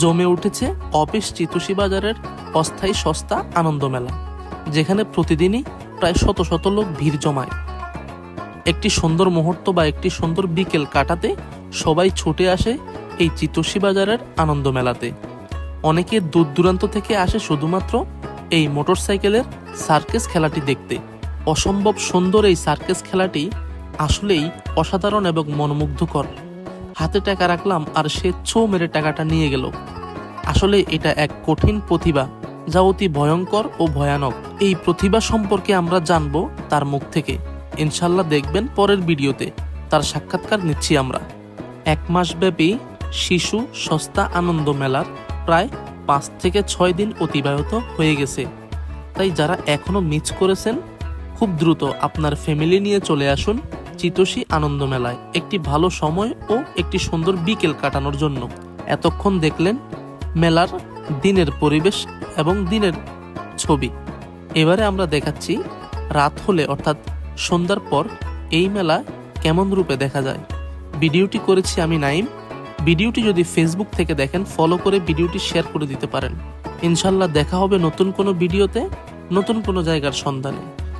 জমে উঠেছে অফিস চিতুষী বাজারের অস্থায়ী সস্তা আনন্দ মেলা, যেখানে প্রতিদিনই প্রায় শত শত লোক ভিড় জমায়। একটি সুন্দর মুহূর্ত বা একটি সুন্দর বিকেল কাটাতে সবাই ছুটে আসে এই চিতোষী বাজারের আনন্দ মেলাতে। অনেকে দূর দূরান্ত থেকে আসে শুধুমাত্র এই মোটরসাইকেলের সার্কেস খেলাটি দেখতে। অসম্ভব সুন্দর এই সার্কেস খেলাটি আসলেই অসাধারণ এবং মনোমুগ্ধকর। হাতে টাকা রাখলাম আর সে ছো মেরে টাকাটা নিয়ে গেল। আসলে এটা এক কঠিন প্রতিভা, যা অতি ভয়ঙ্কর ও ভয়ানক। এই প্রতিভা সম্পর্কে আমরা জানব তার মুখ থেকে। ইনশাল্লাহ দেখবেন পরের ভিডিওতে। তার সাক্ষাৎকার নিচ্ছি আমরা। এক মাস ব্যাপী শিশু সস্তা আনন্দ মেলার প্রায় পাঁচ থেকে ছয় দিন অতিবাহিত হয়ে গেছে। তাই যারা এখনও মিস করেছেন, খুব দ্রুত আপনার ফ্যামিলি নিয়ে চলে আসুন। চিতোষী আনন্দ মেলায়, একটি ভালো সময় ও একটি সুন্দর বিকেল কাটানোর জন্য। এতক্ষণ দেখলেন মেলার দিনের পরিবেশ এবং দিনের ছবি। এবারে আমরা দেখাচ্ছি রাত হলে, অর্থাৎ সন্ধ্যার পর, এই মেলা কেমন রূপে দেখা যায়। ভিডিওটি করেছি আমি নাইম। ভিডিওটি যদি ফেসবুক থেকে দেখেন ফলো করে ভিডিওটি শেয়ার করে দিতে পারেন। ইনশাল্লাহ দেখা হবে নতুন কোনো ভিডিওতে, নতুন কোনো জায়গার সন্ধানে।